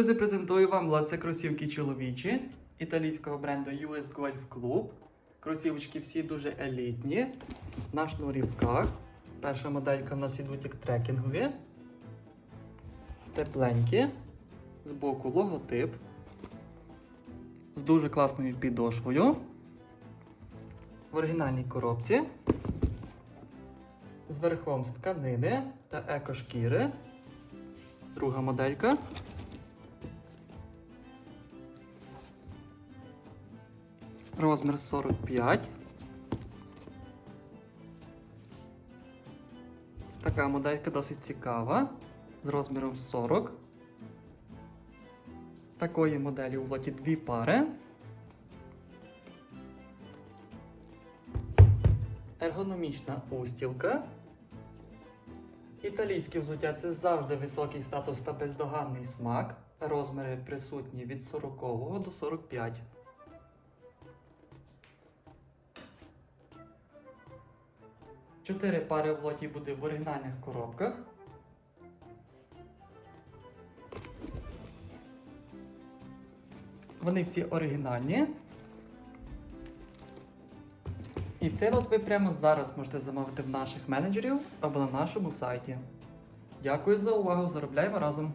Друзі, презентую вам лаце кросівки чоловічі італійського бренду US Golf Club. Кросівочки всі дуже елітні. На шнурівках. Перша моделька в нас ідуть як трекінгові. Тепленькі. Збоку логотип. З дуже класною підошвою. В оригінальній коробці. З верхом з тканини та екошкіри. Друга моделька. Розмір 45. Така моделька досить цікава. З розміром 40. Такої моделі у лоті дві пари. Ергономічна устілка. Італійське взуття це завжди високий статус та бездоганний смак. Розміри присутні від 40 до 45. Чотири пари в буде в оригінальних коробках. Вони всі оригінальні. І цей лот ви прямо зараз можете замовити в наших менеджерів або на нашому сайті. Дякую за увагу! Заробляємо разом!